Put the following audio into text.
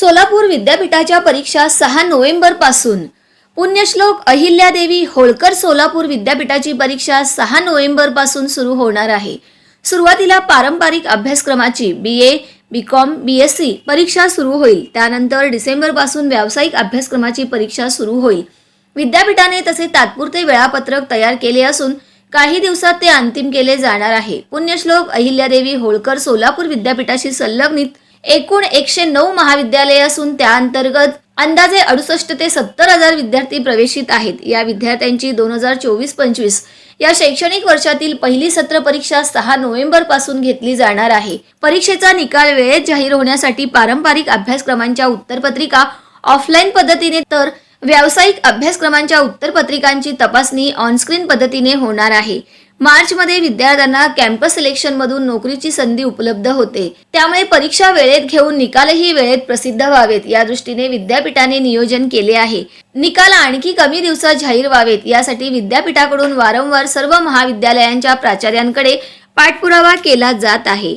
सोलापूर विद्यापीठाच्या परीक्षा सहा नोव्हेंबरपासून. पुण्यश्लोक अहिल्यादेवी होळकर सोलापूर विद्यापीठाची परीक्षा सहा नोव्हेंबरपासून सुरू होणार आहे. सुरुवातीला पारंपरिक अभ्यासक्रमाची B A B Com B S C परीक्षा सुरू होईल. त्यानंतर डिसेंबरपासून व्यावसायिक अभ्यासक्रमाची परीक्षा सुरू होईल. विद्यापीठाने तसे तात्पुरते वेळापत्रक तयार केले असून काही दिवसात ते अंतिम केले जाणार आहे. पुण्यश्लोक अहिल्यादेवी होळकर सोलापूर विद्यापीठाशी संलग्नित एकूण एकशे नऊ महाविद्यालये असून त्या अंतर्गत अंदाजे अडुसष्ट ते सत्तर हजार विद्यार्थी प्रवेशित आहेत. या विद्यार्थ्यांची दोन हजार चोवीस पंचवीस या शैक्षणिक वर्षातील पहिली सत्र परीक्षा सहा नोव्हेंबरपासून घेतली जाणार आहे. परीक्षेचा निकाल वेळेत जाहीर होण्यासाठी पारंपरिक अभ्यासक्रमांच्या उत्तरपत्रिका ऑफलाईन पद्धतीने तर व्यावसायिक अभ्यासक्रमांच्या उत्तरपत्रिकांची तपासणी ऑनस्क्रीन पद्धतीने होणार आहे. मार्चमध्ये विद्यार्थ्यांना कॅम्पस सिलेक्शनमधून नोकरीची संधी उपलब्ध होते. त्यामुळे परीक्षा वेळेत घेऊन निकालही वेळेत प्रसिद्ध व्हावेत या दृष्टीने विद्यापीठाने नियोजन केले आहे. निकाल आणखी कमी दिवसात जाहीर व्हावेत यासाठी विद्यापीठाकडून वारंवार सर्व महाविद्यालयांच्या प्राचार्यांकडे पाठपुरावा केला जात आहे.